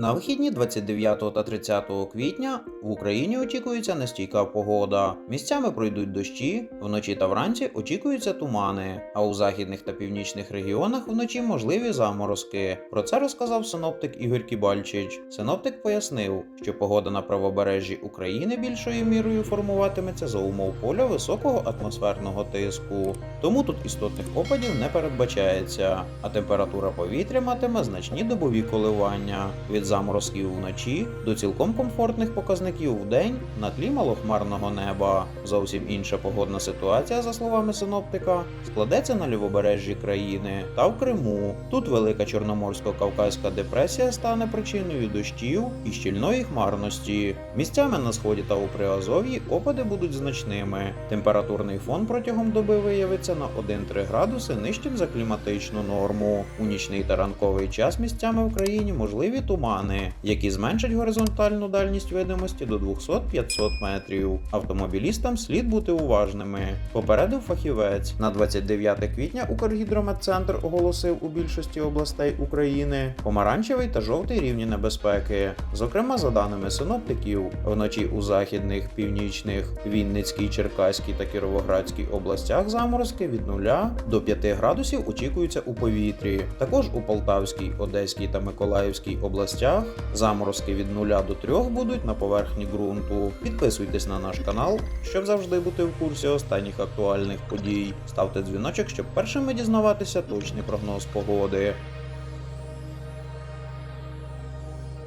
На вихідні 29 та 30 квітня в Україні очікується нестійка погода. Місцями пройдуть дощі, вночі та вранці очікуються тумани, а у західних та північних регіонах вночі можливі заморозки. Про це розказав синоптик Ігор Кібальчич. Синоптик пояснив, що погода на правобережжі України більшою мірою формуватиметься за умов поля високого атмосферного тиску. Тому тут істотних опадів не передбачається, а температура повітря матиме значні добові коливання від заморозків вночі до цілком комфортних показників в день на тлі малохмарного неба. Зовсім інша погодна ситуація, за словами синоптика, складеться на лівобережжі країни та в Криму. Тут велика чорноморсько-кавказька депресія стане причиною дощів і щільної хмарності. Місцями на сході та у Приазов'ї опади будуть значними. Температурний фон протягом доби виявиться на 1-3 градуси нижчим за кліматичну норму. У нічний та ранковий час місцями в країні можливі тумани, які зменшать горизонтальну дальність видимості до 200-500 метрів. Автомобілістам слід бути уважними. Попередив фахівець. На 29 квітня Укргідрометцентр оголосив у більшості областей України помаранчевий та жовтий рівні небезпеки. Зокрема, за даними синоптиків, вночі у західних, північних, Вінницькій, Черкаській та Кіровоградській областях заморозки від 0 до 5 градусів очікуються у повітрі. Також у Полтавській, Одеській та Миколаївській областях заморозки від 0 до 3 будуть на поверхні ґрунту. Підписуйтесь на наш канал, щоб завжди бути в курсі останніх актуальних подій. Ставте дзвіночок, щоб першими дізнаватися точний прогноз погоди.